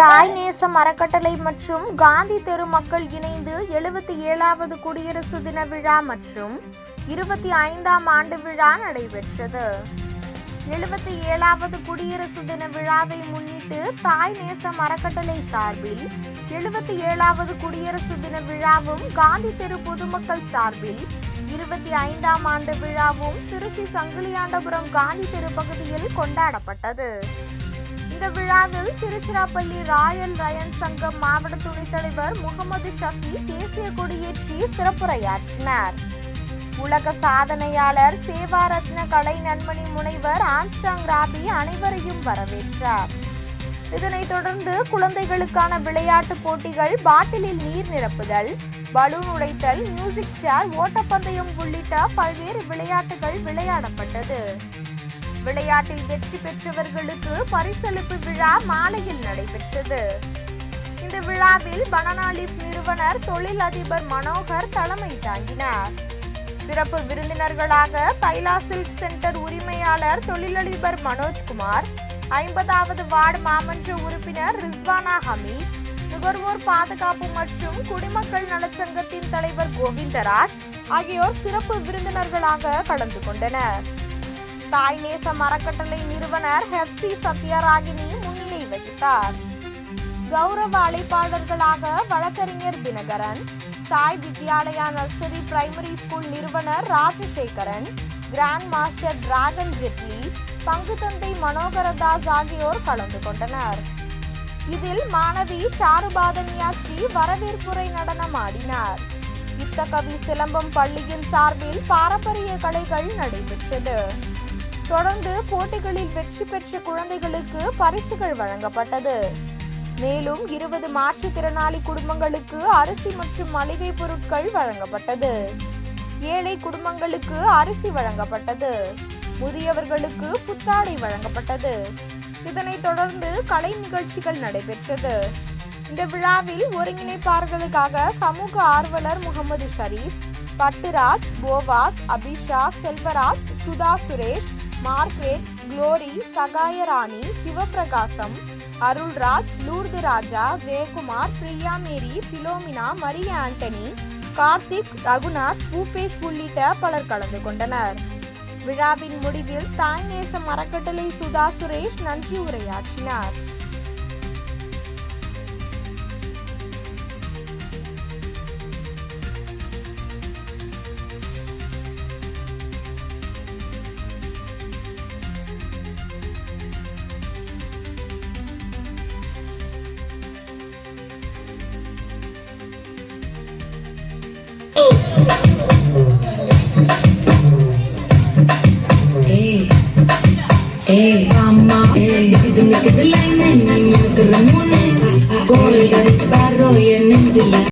தாய் நேசம் அறக்கட்டளை மற்றும் காந்தி தெரு மக்கள் இணைந்து எழுபத்தி ஏழாவது குடியரசு தின விழா மற்றும் இருபத்தி ஐந்தாம் ஆண்டு விழா நடைபெற்றது. எழுபத்தி ஏழாவது குடியரசு தின விழாவை முன்னிட்டு தாய் நேசம் அறக்கட்டளை சார்பில் எழுபத்தி ஏழாவது குடியரசு தின விழாவும் காந்தி தெரு பொதுமக்கள் சார்பில் இருபத்தி ஐந்தாம் ஆண்டு விழாவும் திருச்சி சங்கிலியாண்டபுரம் காந்தி தெரு பகுதியில் கொண்டாடப்பட்டது. இந்த விழாவில் திருச்சிராப்பள்ளி ராயல் ரயன் சங்கம் மாவட்ட துணைத் தலைவர் முகமது ஷஃபி தேசிய கொடியேற்றி சிறப்புரையாற்றினார். உலக சாதனையாளர் சேவாரத்ன கலை நண்மணி முனைவர் ஆம்ஸ்டாங் ராபி அனைவரையும் வரவேற்றார். இதனைத் தொடர்ந்து குழந்தைகளுக்கான விளையாட்டுப் போட்டிகள் பாட்டிலில் நீர் நிரப்புதல் பலூன் உடைத்தல் மியூசிக் சேர் ஓட்டப்பந்தயம் உள்ளிட்ட பல்வேறு விளையாட்டுகள் விளையாடப்பட்டது. விளையாட்டில் வெற்றி பெற்றவர்களுக்கு பரிசளிப்பு விழா மாலையில் நடைபெற்றது. இந்த விழாவில் பனானா நிறுவனர் தொழில் அதிபர் மனோகர் தலைமை தாங்கினார். சிறப்பு விருந்தினர்களாக கைலா சில்க் சென்டர் உரிமையாளர் தொழிலதிபர் மனோஜ்குமார் ஐம்பதாவது வார்டு மாமன்ற உறுப்பினர் ரிஸ்வானா ஹமீத் நுகர்வோர் பாதுகாப்பு மற்றும் குடிமக்கள் நலச்சங்கத்தின் தலைவர் கோவிந்தராஜ் ஆகியோர் சிறப்பு விருந்தினர்களாக கலந்து கொண்டனர். தாய் நேச அறக்கட்டளை நிறுவனர் ஹெப்சி சத்யராகினி முன்னிலை வகித்தார். கௌரவ அழைப்பாளர்களாக வழக்கறிஞர் Dinakaran Sai Vidyalaya nursery primary school நிறுவனர் Rajasekaran grand master dragon Jetli பங்கு தந்தை மனோகரதாஸ் ஆகியோர் கலந்து கொண்டனர். இதில் மாணவி சாருபாதன்யா ஸ்ரீ வரவேற்புரை நடனம் ஆடினார். இத்தகவி சிலம்பம் பள்ளியின் சார்பில் பாரம்பரிய கலைகள் நடைபெற்றது. தொடர்ந்து போட்டிகளில் வெற்றி பெற்ற குழந்தைகளுக்கு பரிசுகள் வழங்கப்பட்டது. மேலும் இருபது மாற்றுத்திறனாளி குடும்பங்களுக்கு அரிசி மற்றும் மளிகை பொருட்கள் வழங்கப்பட்டது. ஏழை குடும்பங்களுக்கு அரிசி வழங்கப்பட்டது. முதியவர்களுக்கு புத்தாடை வழங்கப்பட்டது. இதனைத் தொடர்ந்து கலை நிகழ்ச்சிகள் நடைபெற்றது. இந்த விழாவில் ஒருங்கிணைப்பாளர்களுக்காக சமூக ஆர்வலர் Mohammed Sharif Patturaj Boaz Abisha Selvaraj Sudha Suresh Margaret Glory Sahayarani Sivaprakasam Arulraj Lourdu Raja Jayakumar Priya Mary Philomena Mariya Antony Karthik Raghunath Bhupesh உள்ளிட்ட பலர் கலந்து கொண்டனர். விழாவின் முடிவில் தாய் நேச மரக்கட்டளை சுதா சுரேஷ் நன்றி உரையாற்றினார். Hey, te que te laíne, ni más ni menos. Ah, en el.